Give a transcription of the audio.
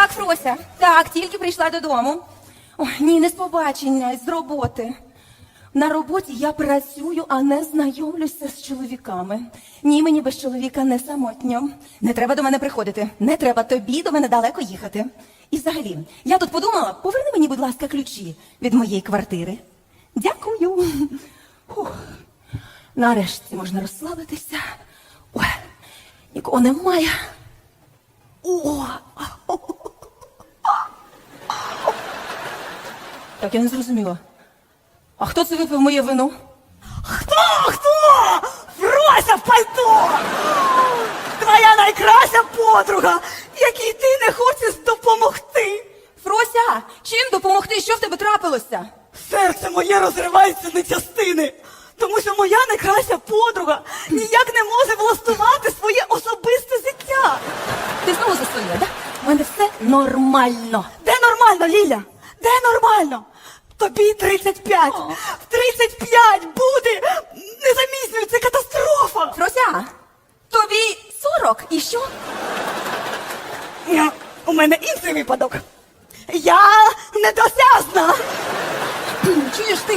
Так, Фрося, так, тільки прийшла додому. Ой, ні, не з побачення, з роботи. На роботі я працюю, а не знайомлюся з чоловіками. Ні, мені без чоловіка не самотньо. Не треба до мене приходити. Не треба тобі до мене далеко їхати. І взагалі, я тут подумала, поверни мені, будь ласка, ключі від моєї квартири. Дякую. Фух. Нарешті можна розслабитися. Ой, нікого немає. О! Так, я не зрозуміла. А хто це випив моє вино? Хто? Хто? Фрося в пальто! Твоя найкраща подруга, якій ти не хочеш допомогти. Фрося, чим допомогти? Що в тебе трапилося? Серце моє розривається на частини, тому що моя найкраща подруга ніяк не може влаштувати своє особисте життя. Ти знову за своє, да? У мене все нормально. Де нормально, Ліля? Де нормально? Тобі 35. В 35 буде незаміснюю, це катастрофа. Фрося, тобі 40 і що? Я, У мене інший випадок. Я недосяжна. Чуєш ти?